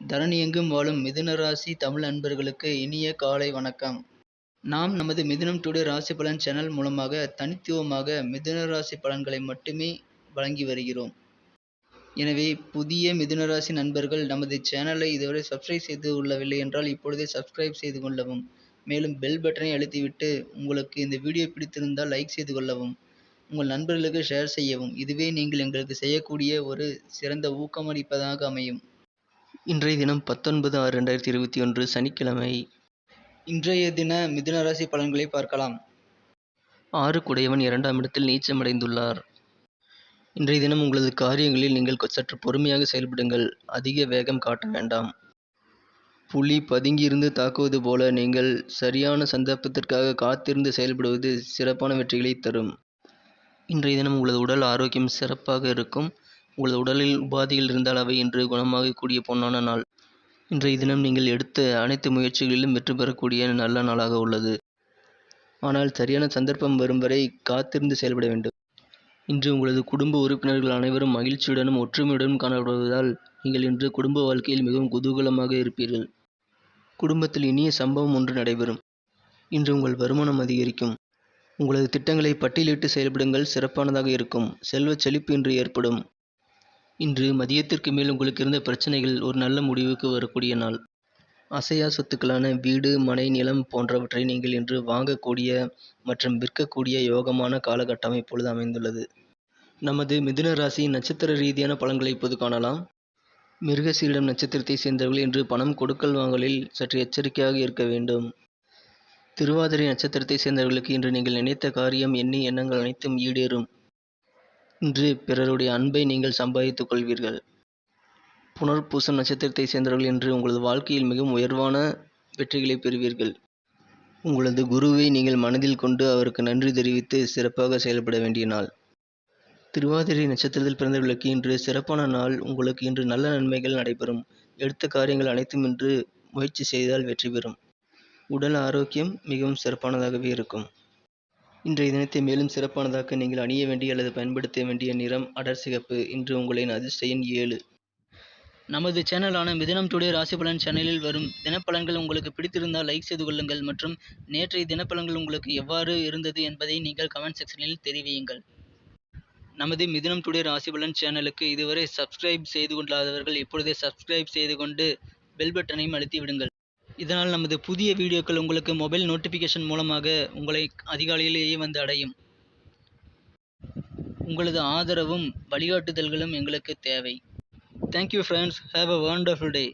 தரணி எங்கும் வாழும் மிதுன ராசி தமிழ் அன்பர்களுக்கு இனிய காலை வணக்கம். நாம் நமது மிதுனம் டுடே ராசி பலன் சேனல் மூலமாக தனித்துவமாக மிதுன ராசி பலன்களை மட்டுமே வழங்கி வருகிறோம். எனவே புதிய மிதுன ராசி நண்பர்கள் நமது சேனலை இதுவரை சப்ஸ்கிரைப் செய்து கொள்ளவில்லை என்றால் இப்பொழுதே சப்ஸ்கிரைப் செய்து கொள்ளவும். மேலும் பெல் பட்டனை அழுத்திவிட்டு உங்களுக்கு இந்த வீடியோ பிடித்திருந்தால் லைக் செய்து கொள்ளவும். உங்கள் நண்பர்களுக்கு ஷேர் செய்யவும். இதுவே நீங்கள் எங்களுக்கு செய்யக்கூடிய ஒரு சிறந்த ஊக்கமளிப்பதாக அமையும். இன்றைய தினம் பத்தொன்பது ஆறு ரெண்டாயிரத்தி இருபத்தி ஒன்று சனிக்கிழமை. இன்றைய தின மிதுன ராசி பலன்களை பார்க்கலாம். ஆறு குடையவன் இரண்டாம் இடத்தில் நீச்சமடைந்துள்ளார். இன்றைய தினம் உங்களது காரியங்களில் நீங்கள் சற்று பொறுமையாக செயல்படுங்கள். அதிக வேகம் காட்ட வேண்டாம். புலி பதுங்கியிருந்து தாக்குவது போல நீங்கள் சரியான சந்தர்ப்பத்திற்காக காத்திருந்து செயல்படுவது சிறப்பான வெற்றிகளை தரும். இன்றைய தினம் உங்களது உடல் ஆரோக்கியம் சிறப்பாக இருக்கும். உங்களது உடலில் உபாதைகள் இருந்தால் அவை இன்று குணமாகக்கூடிய பொன்னான நாள். இன்றைய தினம் நீங்கள் எடுத்த அனைத்து முயற்சிகளிலும் வெற்றி பெறக்கூடிய நல்ல நாளாக உள்ளது. ஆனால் சரியான சந்தர்ப்பம் வரும் வரை காத்திருந்து செயல்பட வேண்டும். இன்று உங்களது குடும்ப உறுப்பினர்கள் அனைவரும் மகிழ்ச்சியுடனும் ஒற்றுமையுடனும் காணப்படுவதால் நீங்கள் இன்று குடும்ப வாழ்க்கையில் மிகவும் குதூகலமாக இருப்பீர்கள். குடும்பத்தில் இனிய சம்பவம் ஒன்று நடைபெறும். இன்று உங்கள் வருமானம் அதிகரிக்கும். உங்களது திட்டங்களை பட்டியலிட்டு செயல்படுங்கள். சிறப்பானதாக இருக்கும். செல்வ செழிப்பு இன்று ஏற்படும். இன்று மதியத்திற்கு மேல் உங்களுக்கு இருந்த பிரச்சனைகள் ஒரு நல்ல முடிவுக்கு வரக்கூடிய நாள். அசையா சொத்துக்களான வீடு மனை நிலம் போன்றவற்றை நீங்கள் இன்று வாங்கக்கூடிய மற்றும் விற்கக்கூடிய யோகமான காலகட்டம் இப்பொழுது அமைந்துள்ளது. நமது மிதுன ராசி நட்சத்திர ரீதியான பலன்களை இப்போது காணலாம். மிருகசீரிடம் நட்சத்திரத்தை சேர்ந்தவர்கள் இன்று பணம் கொடுக்கல் வாங்கலில் சற்று எச்சரிக்கையாக இருக்க வேண்டும். திருவாதிரை நட்சத்திரத்தை சேர்ந்தவர்களுக்கு இன்று நீங்கள் நினைத்த காரியம் எண்ணி எண்ணங்கள் அனைத்தும் ஈடேறும். இன்று பிறருடைய அன்பை நீங்கள் சம்பாதித்துக் கொள்வீர்கள். புனர்பூச நட்சத்திரத்தை சேர்ந்தவர்கள் இன்று உங்களது வாழ்க்கையில் மிகவும் உயர்வான வெற்றிகளை பெறுவீர்கள். உங்களது குருவை நீங்கள் மனதில் கொண்டு அவருக்கு நன்றி தெரிவித்து சிறப்பாக செயல்பட வேண்டிய நாள். திருவாதிரை நட்சத்திரத்தில் பிறந்தவர்களுக்கு இன்று சிறப்பான நாள். உங்களுக்கு இன்று நல்ல நன்மைகள் நடைபெறும். எடுத்த காரியங்கள் அனைத்தும் இன்று முயற்சி செய்தால் வெற்றி பெறும். உடல் ஆரோக்கியம் மிகவும் சிறப்பானதாகவே இருக்கும். இன்றைய தினத்தை மேலும் சிறப்பானதாக்க நீங்கள் அணிய வேண்டிய அல்லது பயன்படுத்த வேண்டிய நிறம் அடர் சிகப்பு. இன்று உங்களின் அதிர்ஷ்ட எண் ஏழு. நமது சேனலான மிதனம் டுடே ராசி பலன் சேனலில் வரும் தினப்பலன்கள் உங்களுக்கு பிடித்திருந்தால் லைக் செய்து கொள்ளுங்கள் மற்றும் நேற்றைய தினப்பலன்கள் உங்களுக்கு எவ்வாறு இருந்தது என்பதை நீங்கள் கமெண்ட் செக்ஷனில் தெரிவியுங்கள். நமது மிதனம் டுடே ராசி பலன் சேனலுக்கு இதுவரை சப்ஸ்கிரைப் செய்து கொள்ளாதவர்கள் இப்பொழுதே சப்ஸ்கிரைப் செய்து கொண்டு பெல் பட்டனையும் அழுத்தி விடுங்கள். இதனால் நமது புதிய வீடியோக்கள் உங்களுக்கு மொபைல் நோட்டிஃபிகேஷன் மூலமாக உங்களை அதிகாலையிலேயே வந்து அடையும். உங்களது ஆதரவும் வழிகாட்டுதல்களும் எங்களுக்கு தேவை. Thank you friends have a wonderful day